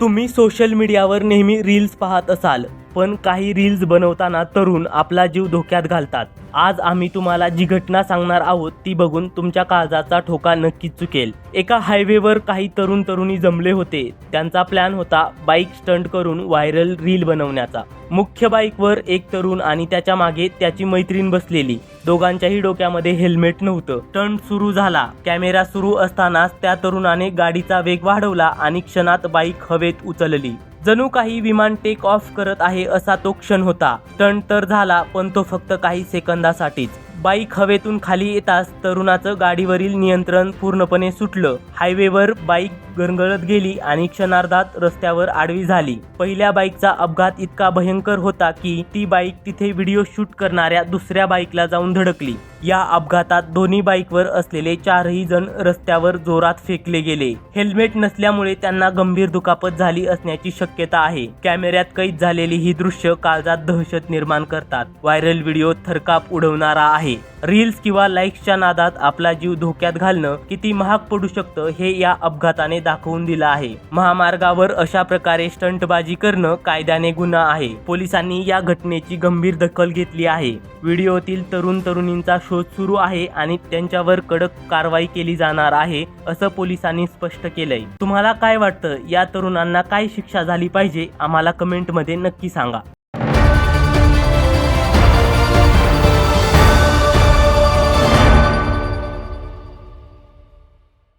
तुम्ही सोशल मीडियावर नेहमी रील्स पाहत असाल. पण काही रील्स बनवताना तरुण आपला जीव धोक्यात घालतात. आज आम्ही तुम्हाला जी घटना सांगणार आहोत ती बघून तुमच्या काळजाचा ठोका नक्कीच चुकेल. एका हायवेवर काही तरुण तरुणी जमले होते. त्यांचा प्लॅन होता बाईक स्टंट करून व्हायरल रील बनवण्याचा. मुख्य बाईकवर एक तरुण आणि त्याच्यामागे त्याची मैत्रीण बसलेली. दोघांच्याही डोक्यामध्ये हेल्मेट नव्हतं. स्टंट सुरू झाला. कॅमेरा सुरू असतानाच त्या तरुणाने गाडीचा वेग वाढवला आणि क्षणात बाईक हवेत उचलली. जणू काही विमान टेक ऑफ करत आहे असा तो क्षण होता. स्टंट तर झाला पण तो फक्त काही सेकंदासाठीच. बाईक हवेतून खाली येताच तरुणाचं गाडीवरील नियंत्रण पूर्णपणे सुटलं. हायवेवर बाईक गरगळत गेली आणि क्षणार्धात रस्त्यावर आडवी झाली. पहिल्या बाईकचा अपघात इतका भयंकर होता की ती बाईक तिथे व्हिडिओ शूट करणाऱ्या दुसऱ्या बाईकला जाऊन धडकली. या अपघातात दोन्ही बाईकवर असलेले चारही जण रस्त्यावर जोरात फेकले गेले. हेल्मेट नसल्यामुळे त्यांना गंभीर दुखापत झाली असण्याची शक्यता आहे. कॅमेऱ्यात कैद झालेली ही दृश्य काळजात दहशत निर्माण करतात. व्हायरल व्हिडिओ थरकाप उडवणारा आहे. आहे. रील्स किंवा लाईक्सच्या नादात आपला जीव धोक्यात घालणं किती महाग पडू शकतं हे या अपघाताने दाखवून दिलं आहे. महामार्गावर अशा प्रकारे स्टंटबाजी करणं कायद्याने गुन्हा आहे. पोलिसांनी या घटनेची गंभीर दखल घेतली आहे. व्हिडिओतील तरुण तरुणींचा शोध सुरू आहे आणि त्यांच्यावर कडक कारवाई केली जाणार आहे असं पोलिसांनी स्पष्ट केलंय. तुम्हाला काय वाटतं? या तरुणांना काय शिक्षा झाली पाहिजे? आम्हाला कमेंटमध्ये नक्की सांगा.